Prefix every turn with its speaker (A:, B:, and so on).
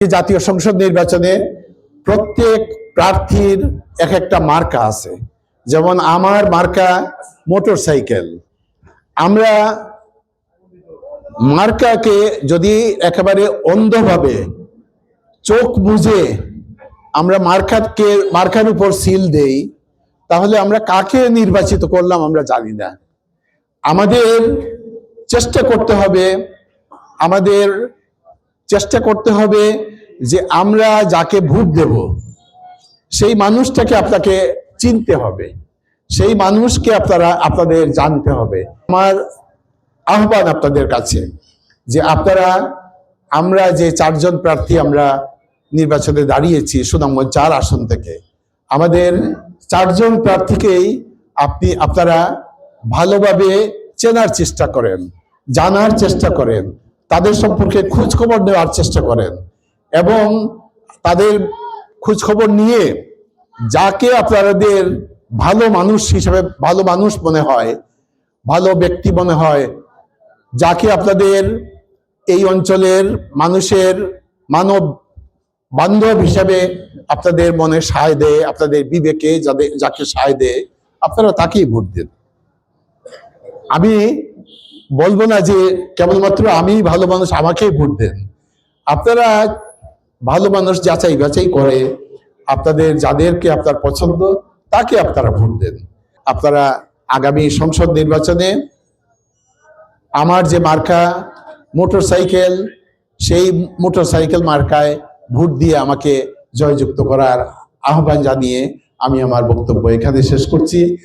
A: জাতীয় সংসদ নির্বাচনে প্রত্যেক প্রার্থীর এক একটা মার্কা আছে। যেমন আমার মার্কা মোটর সাইকেল আমরা মার্কাকে যদি একেবারে অন্ধভাবে চোখ বুঝে আমরা মার্কাকে, মার্কার উপর সিল দেই, তাহলে আমরা কাকে নির্বাচিত করলাম আমরা জানি না। আমাদের চেষ্টা করতে হবে, আমাদের চেষ্টা করতে হবে যে আমরা যাকে ভোট দেব, সেই মানুষটাকে আপনাকে চিনতে হবে। সেই মানুষকে আপনারা, আপনাদের জানতে হবে। আমার আহ্বান আপনাদের কাছে যে আপনারা, আমরা যে চারজন প্রার্থী আমরা নির্বাচনে দাঁড়িয়েছি সুনামগঞ্জ চার আসন থেকে, আমাদের চারজন প্রার্থীকেই আপনি, আপনারা ভালোভাবে চেনার চেষ্টা করেন, জানার চেষ্টা করেন, তাদের সম্পর্কে খোঁজখবর নেওয়ার চেষ্টা করেন। এবং তাদের খোঁজ খবর নিয়ে যাকে আপনাদের ভালো মানুষ হিসাবে, ভালো মানুষ মনে হয়, ভালো ব্যক্তি মনে হয়, যাকে আপনাদের এই অঞ্চলের মানুষের মানব বান্ধব হিসাবে আপনাদের মনে সায় দেয়, আপনাদের বিবেকে যাদের যাকে সায় দেয়, আপনারা তাকেই ভোট দেন। আমি বলব না যে কেবলমাত্র আমি ভালো মানুষ, আমাকেই ভোট দেন। আপনারা ভালো মানুষ যাচাই বাছাই করে আপনাদের যাদেরকে আপনার পছন্দ, তাকে আপনারা ভোট দেন। আপনারা আগামী সংসদ নির্বাচনে আমার যে মার্কা মোটর সাইকেল সেই মোটর সাইকেল মার্কায় ভোট দিয়ে আমাকে জয়যুক্ত করার আহ্বান জানিয়ে আমি আমার বক্তব্য এখানে শেষ করছি।